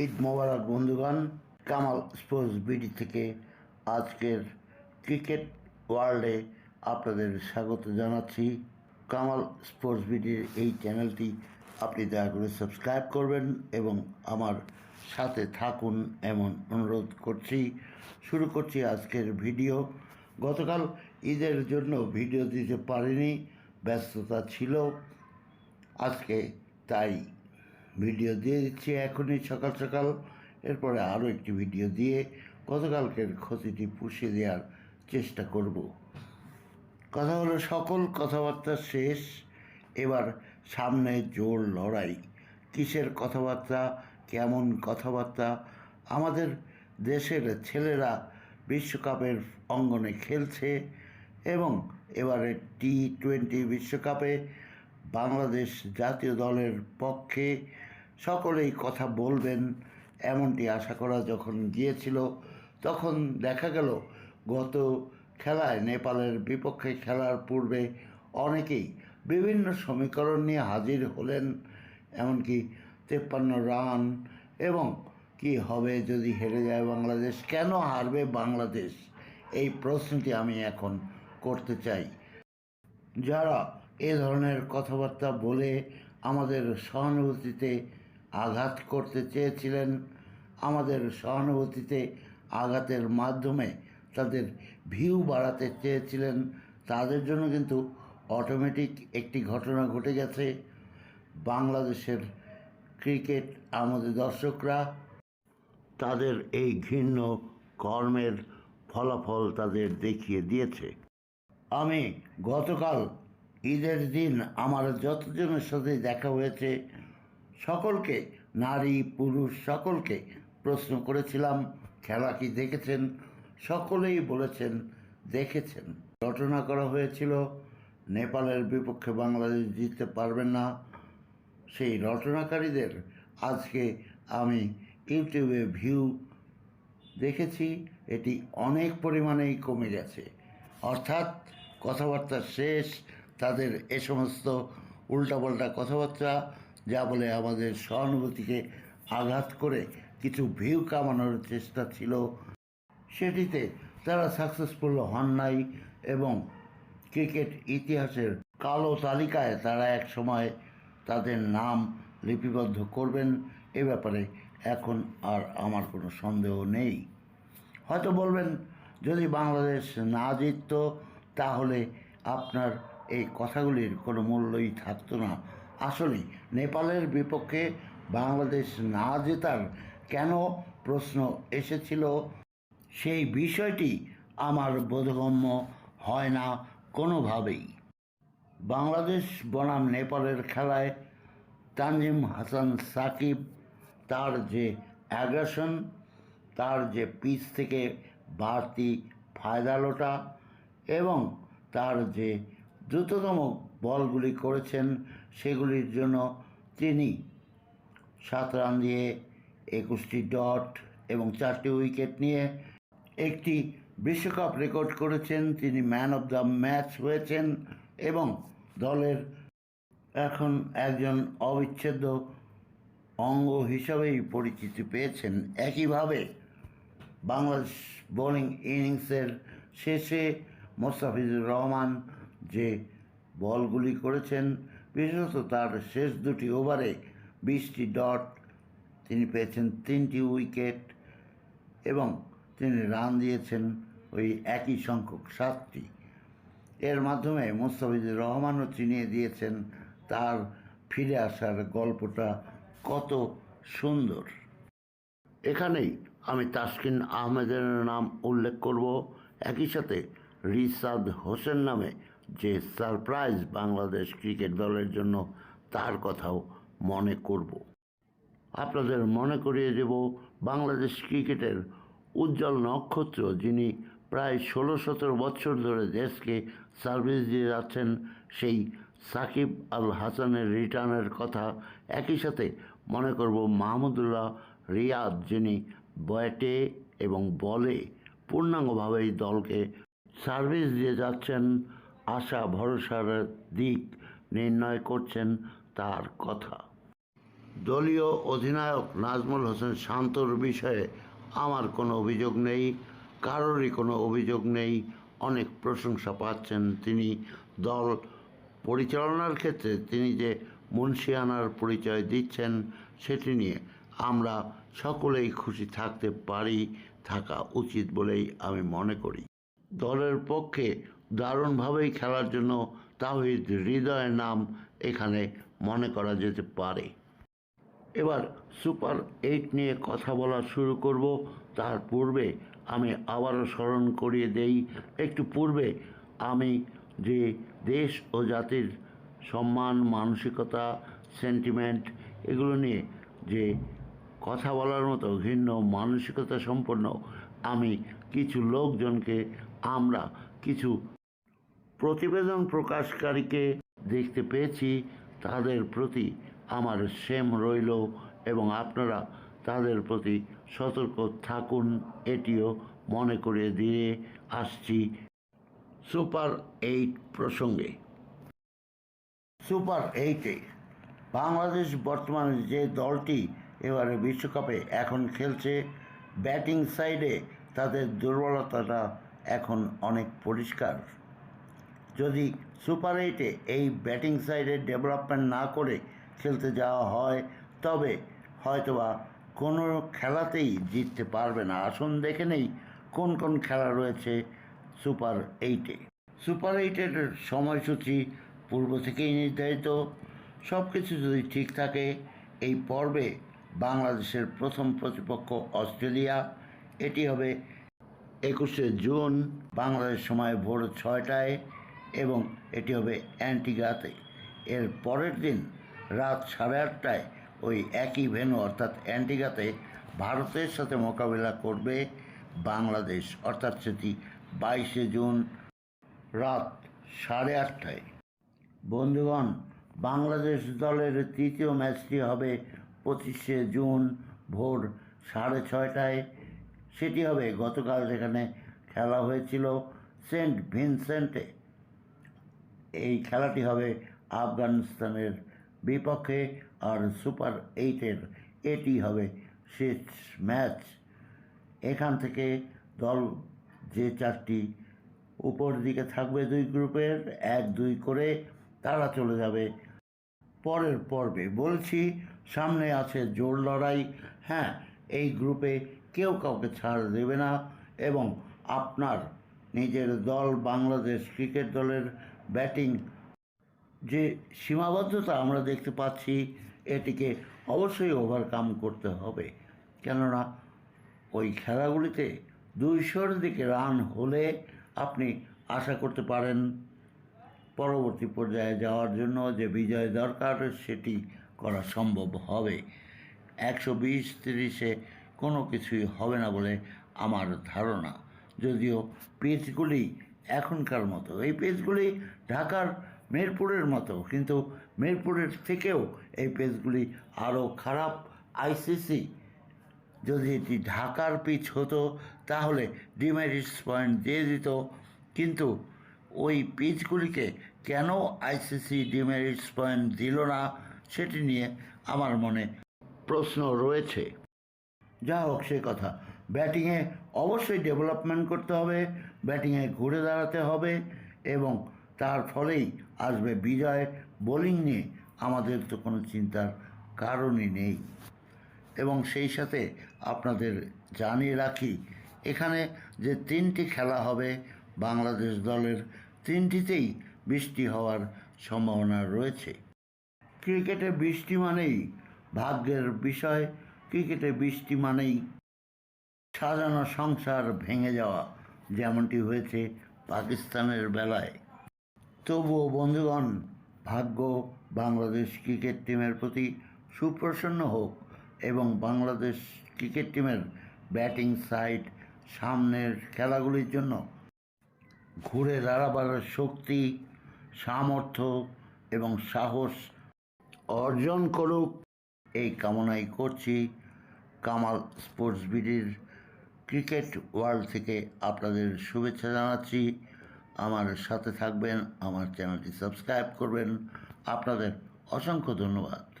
ঈদ মোবারক, বন্ধুগণ। Kamal sports BD থেকে আজকের ক্রিকেট ওয়ার্ল্ডে আপনাদের স্বাগত জানাচ্ছি। কামাল স্পোর্টস বিডির এই চ্যানেলটি আপনি দয়া করে সাবস্ক্রাইব করবেন এবং আমার সাথে থাকুন এমন অনুরোধ করছি। শুরু করছি আজকের ভিডিও। গতকাল ঈদের জন্য ভিডিও দিতে পারিনি, ব্যস্ততা ছিল। আজকে তাই ভিডিও দিয়ে দিচ্ছি এখনই সকাল সকাল। এরপরে আরও একটি ভিডিও দিয়ে গতকালকের ক্ষতিটি পুষিয়ে দেওয়ার চেষ্টা করব। কথা হলো সকল কথাবার্তা শেষ, এবার সামনে জোর লড়াই। কিসের কথাবার্তা, কেমন কথাবার্তা? আমাদের দেশের ছেলেরা বিশ্বকাপের অঙ্গনে খেলছে এবং এবারে টি টোয়েন্টি বিশ্বকাপে বাংলাদেশ জাতীয় দলের পক্ষে সকলেই কথা বলবেন, এমনটি আশা করা যখন গিয়েছিল, তখন দেখা গেল, গত খেলায় নেপালের বিপক্ষে খেলার পূর্বে অনেকেই বিভিন্ন সমীকরণ নিয়ে হাজির হলেন, এমনকি তেপ্পান্ন রান এবং কি হবে যদি হেরে যায় বাংলাদেশ, কেন হারবে বাংলাদেশ? এই প্রশ্নটি আমি এখন করতে চাই। যারা এ ধরনের কথাবার্তা বলে আমাদের সহানুভূতিতে আঘাত করতে চেয়েছিলেন। আমাদের সহানুভূতিতে আঘাতের মাধ্যমে তাদের ভিউ বাড়াতে চেয়েছিলেন। তাদের জন্য কিন্তু অটোমেটিক একটি ঘটনা ঘটে গেছে। বাংলাদেশের ক্রিকেট আমাদের দর্শকরা, তাদের এই ঘৃণ্য কর্মের ফলাফল তাদের দেখিয়ে দিয়েছে। আমি গতকাল ঈদের দিন আমার যতজনের সাথে দেখা হয়েছে সকলকে, নারী, পুরুষ সকলকে প্রশ্ন করেছিলাম, খেলা কি দেখেছেন? সকলেই বলেছেন, দেখেছেন। রটনা করা হয়েছিল, নেপালের বিপক্ষে বাংলাদেশ জিততে পারবেন না। সেই রচনাকারীদের আজকে আমি ইউটিউবে ভিউ দেখেছি, এটি অনেক পরিমাণেই কমে গেছে। অর্থাৎ কথাবার্তা শেষ, তাদের এ সমস্ত উল্টাপাল্টা কথাবার্তা যা বলে আমাদের সহানুভূতিকে আঘাত করে কিছু ভিউ কামানোর চেষ্টা ছিল, সেটিতে তারা সাকসেসফুল হন নাই এবং ক্রিকেট ইতিহাসের কালো তালিকায় তারা এক সময় তাদের নাম লিপিবদ্ধ করবেন, এ ব্যাপারে এখন আর আমার কোনো সন্দেহ নেই। হয়তো বলবেন, যদি বাংলাদেশ না জিতত, তাহলে আপনার এই কথাগুলির কোনো মূল্যই থাকতো না। আসলেই নেপালের বিপক্ষে বাংলাদেশ না জেতার কেন প্রশ্ন এসেছিল সেই বিষয়টি আমার বোধগম্য হয় না কোনোভাবেই। বাংলাদেশ বনাম নেপালের খেলায় তানজিম হাসান সাকিব তার যে অ্যাগ্রেশন তার যে পিচ থেকে বাড়তি ফায়দা লোটা এবং তার যে দ্রুততম বলগুলি করেছেন, সেগুলির জন্য তিনি সাত রান দিয়ে একুশটি ডট এবং চারটি উইকেট নিয়ে একটি বিশ্বকাপ রেকর্ড করেছেন। তিনি ম্যান অফ দ্য ম্যাচ হয়েছেন এবং দলের এখন একজন অবিচ্ছেদ্য অঙ্গ হিসাবেই পরিচিতি পেয়েছেন। একইভাবে বাংলাদেশ বোলিং ইনিংসের শেষে মোস্তাফিজুর রহমান যে বলগুলি করেছেন। বিশেষত তার শেষ দুটি ওভারে বিশটি ডট তিনি পেয়েছেন তিনটি উইকেট এবং তিনি রান দিয়েছেন ওই একই সংখ্যক সাতটি। এর মাধ্যমে মোস্তাফিজুর রহমানও চিনিয়ে দিয়েছেন তার ফিরে আসার গল্পটা কত সুন্দর। এখানেই আমি তাসকিন আহমেদের নাম উল্লেখ করব। একই সাথে রিসাদ হোসেন নামে যে সারপ্রাইজ বাংলাদেশ ক্রিকেট দলের জন্য তার কথাও মনে করব। আপনাদের মনে করিয়ে দেব বাংলাদেশ ক্রিকেটের উজ্জ্বল নক্ষত্র যিনি প্রায় ষোলো সতেরো বছর ধরে দেশকে সার্ভিস দিয়ে যাচ্ছেন, সেই সাকিব আল হাসানের রিটার্নের কথা একই সাথে মনে করব মাহমুদুল্লাহ রিয়াদ যিনি ব্যাটে এবং বলে পূর্ণাঙ্গভাবেই দলকে সার্ভিস দিয়ে যাচ্ছেন। আশা, ভরসার দিক নির্ণয় করছেন তার কথা। দলীয় অধিনায়ক নাজমুল হোসেন শান্তর বিষয়ে আমার কোনো অভিযোগ নেই, কারোরই কোনো অভিযোগ নেই। অনেক প্রশংসা পাচ্ছেন তিনি। দল পরিচালনার ক্ষেত্রে তিনি যে মুন্সিয়ানার পরিচয় দিচ্ছেন, সেটি নিয়ে আমরা সকলেই খুশি থাকতে পারি, থাকা উচিত বলেই আমি মনে করি। দলের পক্ষে দারুণভাবেই খেলার জন্য তাহিদ হৃদয়ের নাম এখানে মনে করা যেতে পারে। এবার সুপার এইট নিয়ে কথা বলা শুরু করব। তার পূর্বে আমি আবারও স্মরণ করিয়ে দেই, একটু পূর্বে আমি যে দেশ ও জাতির সম্মান, মানসিকতা সেন্টিমেন্ট এগুলো নিয়ে যে কথা বলার মতো ঘৃণ্য, মানসিকতা সম্পন্ন আমি কিছু লোকজনকে আমরা কিছু প্রতিবেদন প্রকাশকারীকে দেখতে পেয়েছি। তাদের প্রতি আমার সেম রইল এবং আপনারা তাদের প্রতি সতর্ক থাকুন, এটিও মনে করে দিয়ে আসছি সুপার এইট প্রসঙ্গে। সুপার এইটে বাংলাদেশ বর্তমানে যে দলটি এবারে বিশ্বকাপে এখন খেলছে, ব্যাটিং সাইডে তাদের দুর্বলতাটা এখন অনেক পরিষ্কার। যদি সুপার এইটে এই ব্যাটিং সাইডে ডেভেলপমেন্ট না করে খেলতে যাওয়া হয়, তবে হয়তোবা কোনো খেলাতেই জিততে পারবে না। আসুন দেখে নেই কোন কোন খেলা রয়েছে সুপার এইটে। সুপার এইটের সময়সূচি পূর্ব থেকেই নির্ধারিত। সব কিছু যদি ঠিক থাকে, এই পর্বে বাংলাদেশের প্রথম প্রতিপক্ষ অস্ট্রেলিয়া। এটি হবে একুশে জুন, বাংলাদেশ সময় ভোর ছয়টায় এবং এটি হবে অ্যান্টিগাতে এর পরের দিন রাত সাড়ে আটটায় ওই একই ভেন্যু, অর্থাৎ অ্যান্টিগাতে ভারতের সাথে মোকাবিলা করবে বাংলাদেশ, অর্থাৎ সেটি বাইশে জুন রাত সাড়ে আটটায়। বন্ধুগণ, বাংলাদেশ দলের তৃতীয় ম্যাচটি হবে পঁচিশে জুন ভোর সাড়ে ছয়টায়। সেটি হবে। গতকাল যেখানে খেলা হয়েছিল সেন্ট ভিনসেন্টে, এই খেলাটি হবে আফগানিস্তানের বিপক্ষে আর সুপার এইটের। এটি হবে শেষ ম্যাচ। এখান থেকে দল যে চারটি উপর দিকে থাকবে দুই গ্রুপের, এক দুই করে তারা চলে যাবে পরের পর্বে। বলছি, সামনে আছে জোর লড়াই। হ্যাঁ এই গ্রুপে কেউ কাউকে ছাড় দেবে না এবং আপনার নিজের দল, বাংলাদেশ ক্রিকেট দলের ব্যাটিং যে সীমাবদ্ধতা আমরা দেখতে পাচ্ছি, এটিকে অবশ্যই ওভারকাম করতে হবে। কেননা, ওই খেলাগুলিতে দুইশোর দিকে রান হলে আপনি আশা করতে পারেন, পরবর্তী পর্যায়ে যাওয়ার জন্য যে বিজয় দরকার, সেটি করা সম্ভব হবে। একশো বিশ তিরিশে কোনো কিছুই হবে না বলে আমার ধারণা। যদিও পিচগুলি এখনকার মতো। এই পিচগুলি ঢাকার মেরপুরের মতো, কিন্তু মেরপুরের থেকেও এই পেজগুলি আরও খারাপ। আইসিসি যদি এটি ঢাকার পিচ হতো, তাহলে ডিমেরিটস পয়েন্ট দিয়ে দিত। কিন্তু ওই পিচগুলিকে কেন আইসিসি ডিমেরিটস পয়েন্ট দিল না, সেটি নিয়ে আমার মনে প্রশ্ন রয়েছে। যা হোক সে কথা। ব্যাটিংয়ে অবশ্যই ডেভেলপমেন্ট করতে হবে, ব্যাটিংয়ে ঘুরে দাঁড়াতে হবে এবং তার ফলেই আসবে বিজয়। বোলিং নিয়ে আমাদের তো কোনো চিন্তার কারণই নেই। এবং সেই সাথে আপনাদের জানিয়ে রাখি, এখানে যে তিনটি খেলা হবে, বাংলাদেশ দলের তিনটিতেই বৃষ্টি হওয়ার সম্ভাবনা রয়েছে। ক্রিকেটে বৃষ্টি মানেই ভাগ্যের বিষয় ক্রিকেটে বৃষ্টি মানেই সাজানো সংসার ভেঙে যাওয়া, যেমনটি হয়েছে পাকিস্তানের বেলায়। তবুও বন্ধুগণ, ভাগ্য বাংলাদেশ ক্রিকেট টিমের প্রতি সুপ্রসন্ন হোক এবং বাংলাদেশ ক্রিকেট টিমের ব্যাটিং সাইড সামনের খেলাগুলির জন্য ঘুরে দাঁড়াবার শক্তি, সামর্থ্য এবং সাহস অর্জন করুক, এই কামনাই করছি। কামাল স্পোর্টস বিডির ক্রিকেট ওয়ার্ল্ড থেকে আপনাদের শুভেচ্ছা জানাচ্ছি। আমার সাথে থাকবেন, আমার চ্যানেলটি সাবস্ক্রাইব করবেন। আপনাদের অসংখ্য ধন্যবাদ।